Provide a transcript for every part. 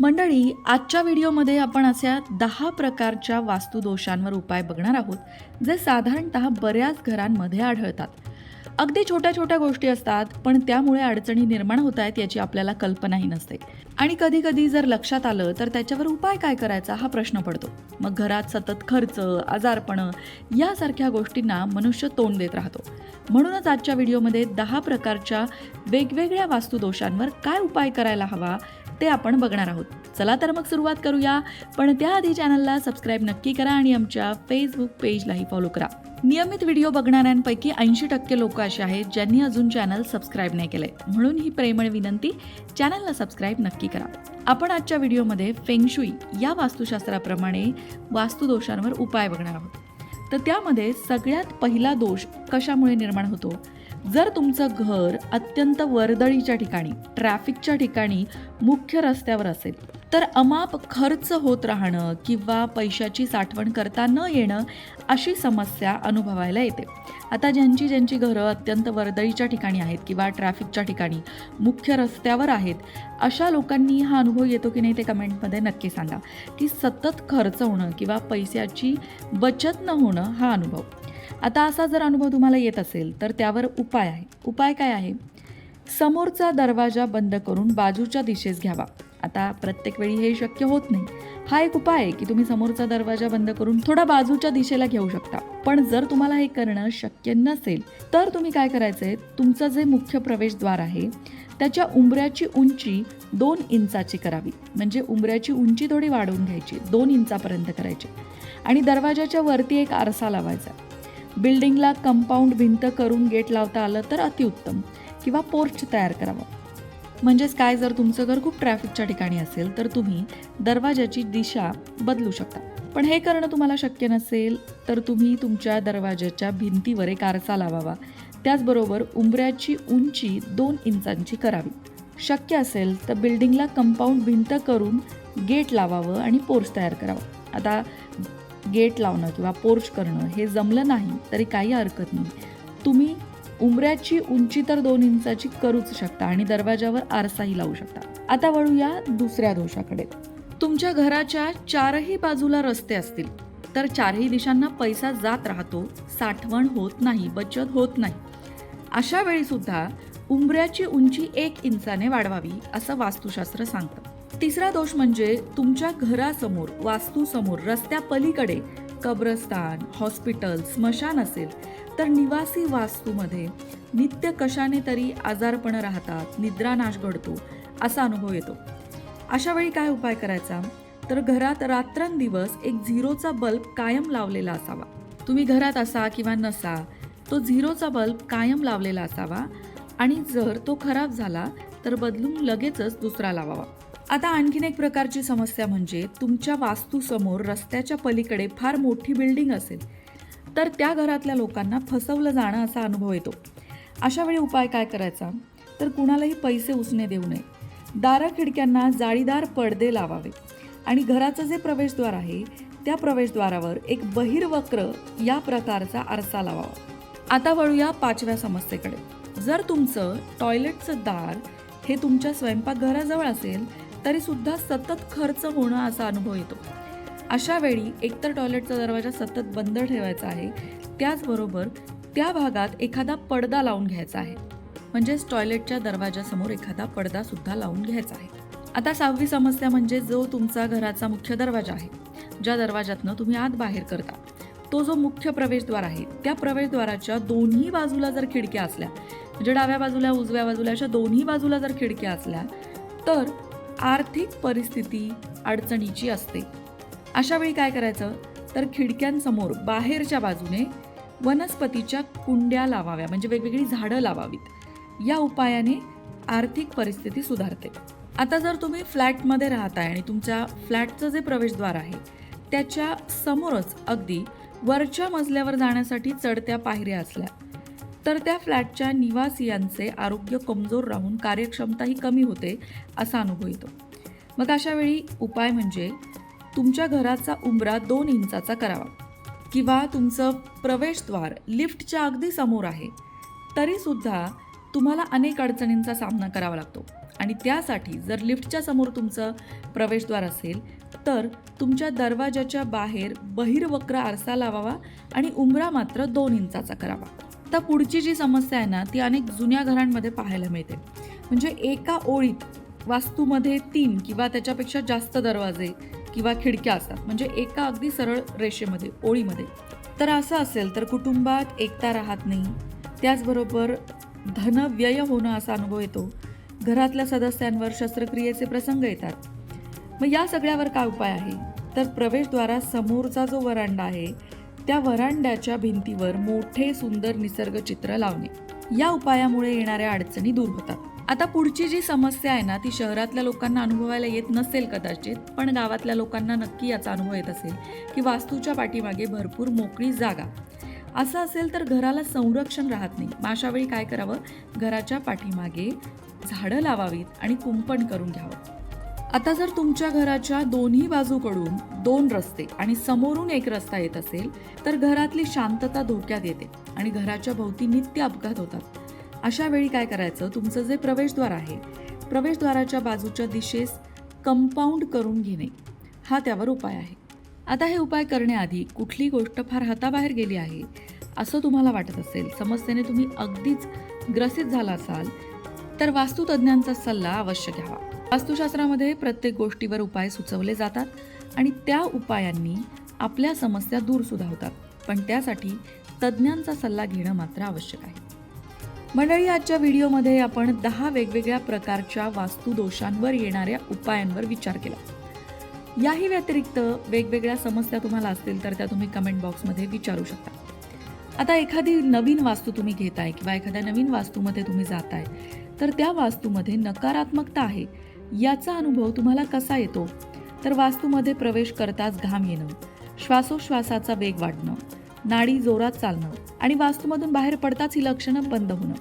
मंडळी आजच्या व्हिडिओमध्ये आपण अशा दहा प्रकारच्या वास्तुदोषांवर उपाय बघणार आहोत जे साधारणतः बऱ्याच घरांमध्ये आढळतात. अगदी छोट्या छोट्या गोष्टी असतात पण त्यामुळे अडचणी निर्माण होत आहेत याची आपल्याला कल्पनाही नसते. आणि कधी कधी जर लक्षात आलं तर त्याच्यावर उपाय काय करायचा हा प्रश्न पडतो. मग घरात सतत खर्च आजारपणं यासारख्या गोष्टींना मनुष्य तोंड देत राहतो. म्हणूनच आजच्या व्हिडिओमध्ये दहा प्रकारच्या वेगवेगळ्या वास्तुदोषांवर काय उपाय करायला हवा ते आपण बघणार आहोत. चला तर मग सुरुवात करूया. पण त्याआधी चॅनलला सबस्क्राईब नक्की करा आणि आमच्या फेसबुक पेजलाही फॉलो करा. नियमित व्हिडिओ बघणाऱ्यांपैकी ऐंशी टक्के लोक असे आहेत ज्यांनी अजून चॅनल सबस्क्राईब नाही केलंय. म्हणून ही प्रेमळ विनंती चॅनलला सबस्क्राईब नक्की करा. आपण आजच्या व्हिडिओमध्ये फेंगशुई या वास्तुशास्त्राप्रमाणे वास्तुदोषांवर उपाय बघणार आहोत. तर त्यामध्ये सगळ्यात पहिला दोष कशामुळे निर्माण होतो? जर तुमचं घर अत्यंत वर्दळीच्या ठिकाणी ट्रॅफिकच्या ठिकाणी मुख्य रस्त्यावर असेल तर अमाप खर्च होत राहणं किंवा पैशाची साठवण करता न येणं अशी समस्या अनुभवायला येते. आता ज्यांची ज्यांची घरं अत्यंत वर्दळीच्या ठिकाणी आहेत किंवा ट्रॅफिकच्या ठिकाणी मुख्य रस्त्यावर आहेत अशा लोकांनी हा अनुभव येतो की नाही ते कमेंटमध्ये नक्की सांगा. की सतत खर्च होणं किंवा पैशाची बचत न होणं हा अनुभव. आता असा जर अनुभव तुम्हाला येत असेल तर त्यावर उपाय आहे. उपाय काय आहे? समोरचा दरवाजा बंद करून बाजूच्या दिशेस घ्यावा. आता प्रत्येक वेळी हे शक्य होत नाही. हा एक उपाय आहे की तुम्ही समोरचा दरवाजा बंद करून थोडा बाजूच्या दिशेला घेऊ शकता. पण जर तुम्हाला हे करणं शक्य नसेल तर तुम्ही काय करायचंय? तुमचं जे मुख्य प्रवेशद्वार आहे त्याच्या उंबऱ्याची उंची दोन इंचाची करावी. म्हणजे उंबऱ्याची उंची थोडी वाढवून घ्यायची दोन इंचापर्यंत करायची. आणि दरवाजाच्या वरती एक आरसा लावायचा. बिल्डिंगला कंपाऊंड भिंत करून गेट लावता आलं तर अतिउत्तम किंवा पोर्च तयार करावा. म्हणजेच काय जर तुमचं घर खूप ट्रॅफिकच्या ठिकाणी असेल तर तुम्ही दरवाजाची दिशा बदलू शकता. पण हे करणं तुम्हाला शक्य नसेल तर तुम्ही तुमच्या दरवाजाच्या भिंतीवर एक आरसा लावावा. त्याचबरोबर उंबऱ्याची उंची दोन इंचांची करावी. शक्य असेल तर बिल्डिंगला कंपाऊंड भिंत करून गेट लावावं आणि पोर्च तयार करावं. आता गेट लावणं किंवा पोर्च करणं हे जमलं नाही तरी काही हरकत नाही. तुम्ही उंबऱ्याची उंची तर दोन इंचाची करूच शकता आणि दरवाजावर आरसाही लावू शकता. आता वळूया दुसऱ्या दोषाकडे. तुमच्या घराच्या चारही बाजूला रस्ते असतील तर चारही दिशांना पैसा जात राहतो साठवण होत नाही बचत होत नाही. अशा वेळी सुद्धा उंबऱ्याची उंची एक इंचाने वाढवावी असं वास्तुशास्त्र सांगतं. तिसरा दोष म्हणजे तुमच्या घरासमोर वास्तूसमोर रस्त्या पलीकडे कब्रस्तान हॉस्पिटल स्मशान असेल तर निवासी वास्तूमध्ये नित्य कशाने तरी आजारपण राहतात निद्रानाश घडतो असा अनुभव येतो. अशा वेळी काय उपाय करायचा? तर घरात रात्रंदिवस एक झिरोचा बल्ब कायम लावलेला असावा. तुम्ही घरात असा किंवा नसा तो झिरोचा बल्ब कायम लावलेला असावा आणि जर तो खराब झाला तर बदलून लगेचच दुसरा लावावा. आता आणखीन एक प्रकारची समस्या म्हणजे तुमच्या वास्तूसमोर रस्त्याच्या पलीकडे फार मोठी बिल्डिंग असेल तर त्या घरातल्या लोकांना फसवलं जाणं असा अनुभव येतो. अशा वेळी उपाय काय करायचा? तर कुणालाही पैसे उसने देऊ नये. दारा खिडक्यांना जाळीदार पडदे लावावे. आणि घराचं जे प्रवेशद्वार आहे त्या प्रवेशद्वारावर एक बहिर्वक्र या प्रकारचा आरसा लावावा. आता वळूया पाचव्या समस्येकडे. जर तुमचं टॉयलेटचं दार हे तुमच्या स्वयंपाकघराजवळ असेल तरी सुद्धा सतत खर्च होणं असा अनुभव येतो. अशा वेळी एकतर टॉयलेटचा दरवाजा सतत बंद ठेवायचा आहे त्याचबरोबर त्या भागात एखादा पडदा लावून घ्यायचा आहे. म्हणजेच टॉयलेटच्या दरवाजासमोर एखादा पडदा सुद्धा लावून घ्यायचा आहे. आता सहावी समस्या म्हणजे जो तुमचा घराचा मुख्य दरवाजा आहे ज्या दरवाजातनं तुम्ही आत बाहेर करता तो जो मुख्य प्रवेशद्वार आहे त्या प्रवेशद्वाराच्या दोन्ही बाजूला जर खिडक्या असल्या म्हणजे डाव्या बाजूला उजव्या बाजूला अशा दोन्ही बाजूला जर खिडक्या असल्या तर आर्थिक परिस्थिती अडचणीची असते. अशा वेळी काय करायचं? तर खिडक्यांसमोर बाहेरच्या बाजूने वनस्पतीच्या कुंड्या लावाव्या. म्हणजे वेगवेगळी झाडं लावावीत. या उपायाने आर्थिक परिस्थिती सुधारते. आता जर तुम्ही फ्लॅटमध्ये राहताय आणि तुमच्या फ्लॅटचं जे प्रवेशद्वार आहे त्याच्या समोरच अगदी वरच्या मजल्यावर जाण्यासाठी चढत्या पायऱ्या असल्या तर त्या फ्लॅटच्या निवासियांचे आरोग्य कमजोर राहून कार्यक्षमताही कमी होते असा अनुभव येतो. मग अशा वेळी उपाय म्हणजे तुमच्या घराचा उंबरा दोन इंचाचा करावा. किंवा तुमचं प्रवेशद्वार लिफ्टच्या अगदी समोर आहे तरीसुद्धा तुम्हाला अनेक अडचणींचा सामना करावा लागतो. आणि त्यासाठी जर लिफ्टच्या समोर तुमचं प्रवेशद्वार असेल तर तुमच्या दरवाजाच्या बाहेर बहिर्वक्र आरसा लावावा आणि उंबरा मात्र दोन इंचाचा करावा. आता पुढची जी समस्या आहे ना ती अनेक जुन्या घरांमध्ये पाहायला मिळते. म्हणजे एका ओळीत वास्तूमध्ये तीन किंवा त्याच्यापेक्षा जास्त दरवाजे किंवा खिडक्या असतात. म्हणजे एका अगदी सरळ रेषेमध्ये ओळीमध्ये. तर असं असेल तर कुटुंबात एकता राहत नाही. त्याचबरोबर धन व्यय होणं असा अनुभव येतो. घरातल्या सदस्यांवर शस्त्रक्रियेचे प्रसंग येतात. मग या सगळ्यावर काय उपाय आहे? तर प्रवेशद्वारा समोरचा जो वरांडा आहे त्या वरांड्याच्या भिंतीवर मोठे सुंदर निसर्ग चित्र लावणे. या उपायामुळे येणाऱ्या अडचणी दूर होतात. आता पुढची जी समस्या आहे ना ती शहरातल्या लोकांना अनुभवायला येत नसेल कदाचित पण गावातल्या लोकांना नक्की याचा अनुभव येत असेल की वास्तूच्या पाठीमागे भरपूर मोकळी जागा. असं असेल तर घराला संरक्षण राहत नाही. मग काय करावं? घराच्या पाठीमागे झाडं लावावीत आणि कुंपण करून घ्यावं. आता जर तुमच्या घराच्या दोन्ही बाजूकडून दोन रस्ते आणि समोरून एक रस्ता येत असेल तर घरातली शांतता धोक्यात येते आणि घराच्या भोवती नित्य अपघात होतात. अशा वेळी काय करायचं? तुमचं जे प्रवेशद्वार आहे प्रवेशद्वाराच्या बाजूच्या दिशेस कंपाऊंड करून घेणे. हा त्यावर उपाय आहे. आता हे उपाय करण्याआधी कुठली गोष्ट फार हाताबाहेर गेली आहे असं तुम्हाला वाटत असेल समस्येने तुम्ही अगदीच ग्रसित झाला असाल तर वास्तुतज्ञांचा सल्ला अवश्य घ्यावा. वास्तुशास्त्रामध्ये प्रत्येक गोष्टीवर उपाय सुचवले जातात आणि त्या उपायांनी आपल्या समस्या दूर सुद्धा होतात पण त्यासाठी तज्ज्ञांचा सल्ला घेणं मात्र आवश्यक आहे. मंडळी आजच्या व्हिडिओमध्ये आपण दहा वेगवेगळ्या प्रकारच्या वास्तुदोषांवर येणाऱ्या उपायांवर विचार केला. याही व्यतिरिक्त वेगवेगळ्या समस्या तुम्हाला असतील तर त्या तुम्ही कमेंट बॉक्समध्ये विचारू शकता. आता एखादी नवीन वास्तू तुम्ही घेताय किंवा एखाद्या नवीन वास्तूमध्ये तुम्ही जाताय तर त्या वास्तूमध्ये नकारात्मकता आहे याचा अनुभव तुम्हाला कसा येतो? तर वास्तूमध्ये प्रवेश करताच घाम येणं श्वासोश्वासाचा वेग वाढणं नाडी जोरात चालणं आणि वास्तूमधून बाहेर पडताच ही लक्षणं बंद होणं.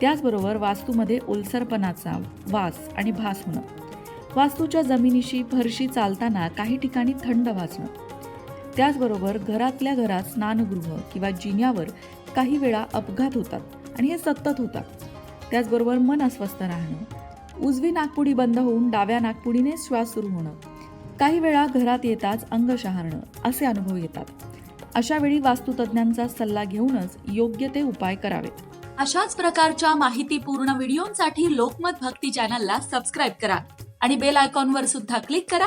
त्याचबरोबर वास्तूमध्ये ओलसरपणाचा वास आणि भास होणं. वास्तूच्या जमिनीशी फरशी चालताना काही ठिकाणी थंड वाचणं त्याचबरोबर घरातल्या घरात स्नानगृह किंवा जिन्यावर काही वेळा अपघात होतात आणि हे सतत होतात. त्याचबरोबर मन अस्वस्थ राहणं उजवी नागपुडी बंद होऊन डाव्या नागपुडीने श्वास सुरू होणं काही वेळा घरात येताच अंग शहारणं असे अनुभव येतात. अशा वेळी वास्तुतज्ञांचा सल्ला घेऊनच योग्य ते उपाय करावेत. अशाच प्रकारच्या माहितीपूर्ण व्हिडिओंसाठी लोकमत भक्ती चॅनलला सबस्क्राईब करा आणि बेल आयकॉनवर सुद्धा क्लिक करा.